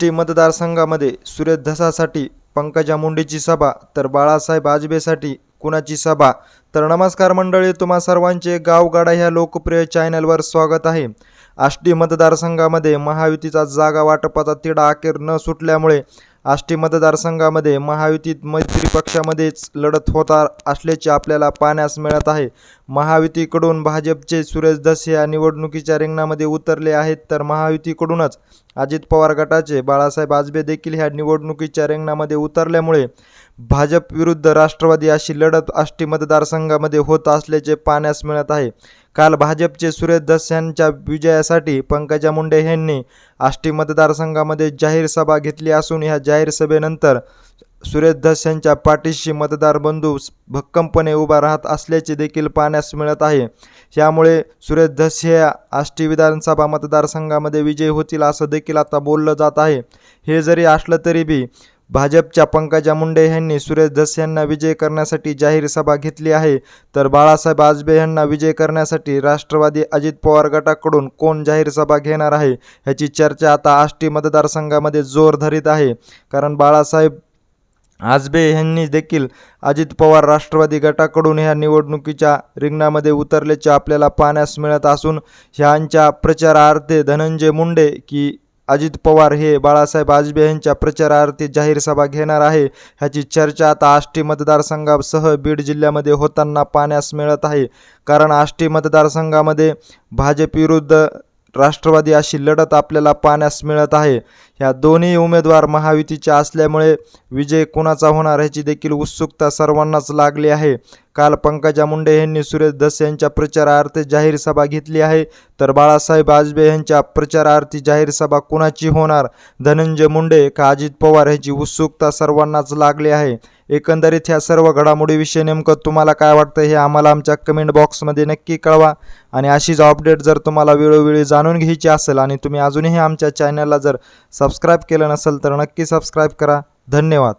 T मतदारसंघामध्ये सुरेश धसासाठी पंकजा मुंडेची सभा तर बाळासाहेब आजबेसाठी कुणाची सभा? तर नमस्कार मंडळी तुम्हा सर्वांचे गावगाडा ह्या लोकप्रिय चॅनलवर स्वागत आहे. आष्टी मतदारसंघामध्ये महायुतीचा जागा वाटपाचा तिढा अखेर न सुटल्यामुळे आष्टी मतदारसंघामध्ये महायुतीत मैत्री पक्षामध्येच लढत होता असल्याचे आपल्याला पाहण्यास मिळत आहे. महायुतीकडून भाजपचे सुरेश धस या निवडणुकीच्या रिंगणामध्ये उतरले आहेत तर महायुतीकडूनच अजित पवार गटाचे बाळासाहेब आजबे देखील ह्या निवडणुकीच्या रिंगणामध्ये उतरल्यामुळे भाजप विरुद्ध राष्ट्रवादी अशी लढत आष्टी मतदारसंघामध्ये होत असल्याचे पाहण्यास मिळत आहे. काल भाजपचे सुरेश दस यांच्या विजयासाठी पंकजा मुंडे यांनी आष्टी मतदारसंघामध्ये जाहीर सभा घेतली असून ह्या जाहीर सभेनंतर सुरेश धस यांच्या पाठीशी मतदार बंधू भक्कमपणे उभा राहत असल्याचे देखील पाहण्यास मिळत आहे. यामुळे सुरेश धस हे आष्टी विधानसभा मतदारसंघामध्ये विजयी होतील असं देखील आता बोललं जात आहे. हे जरी असलं तरी बी भाजपच्या पंकजा मुंडे यांनी सुरेश धस यांना विजय करण्यासाठी जाहीर सभा घेतली आहे. तर बाळासाहेब आजबे यांना विजय करण्यासाठी राष्ट्रवादी अजित पवार गटाकडून कोण जाहीर सभा घेणार आहे ह्याची चर्चा आता आष्टी मतदारसंघामध्ये जोर धरीत आहे. कारण बाळासाहेब आजबे यांनी देखील अजित पवार राष्ट्रवादी गटाकडून ह्या निवडणुकीच्या रिंगणामध्ये उतरल्याचे आपल्याला पाहण्यास मिळत असून ह्यांच्या प्रचारार्थे धनंजय मुंडे की अजित पवार हे बाळासाहेब आजबे यांच्या प्रचारार्थी जाहीर सभा घेणार आहे. ह्याची चर्चा आता आष्टी मतदारसंघासह बीड जिल्ह्यामध्ये होताना पाहण्यास मिळत आहे. कारण आष्टी मतदारसंघामध्ये भाजप विरुद्ध राष्ट्रवादी अशी लढत आपल्याला पाहण्यास मिळत आहे. ह्या दोन्ही उमेदवार महायुतीचे असल्यामुळे विजय कुणाचा होणार ह्याची देखील उत्सुकता सर्वांनाच लागली आहे. काल पंकजा मुंडे यांनी सुरेश दस यांच्या प्रचारार्थ जाहीर सभा घेतली आहे. तर बाळासाहेब आजबे यांच्या प्रचारार्थी जाहीर सभा कुणाची होणार? धनंजय मुंडे का अजित पवार ह्याची उत्सुकता सर्वांनाच लागली आहे. एकंदरीत ह्या सर्व घडामोडीविषयी नेमकं तुम्हाला काय वाटतं हे आम्हाला आमच्या कमेंट बॉक्समध्ये नक्की कळवा. आणि अशीच अपडेट जर तुम्हाला वेळोवेळी जाणून घ्यायची असेल आणि तुम्ही अजूनही आमच्या चॅनलला जर सबस्क्राईब केलं नसेल तर नक्की सबस्क्राईब करा. धन्यवाद.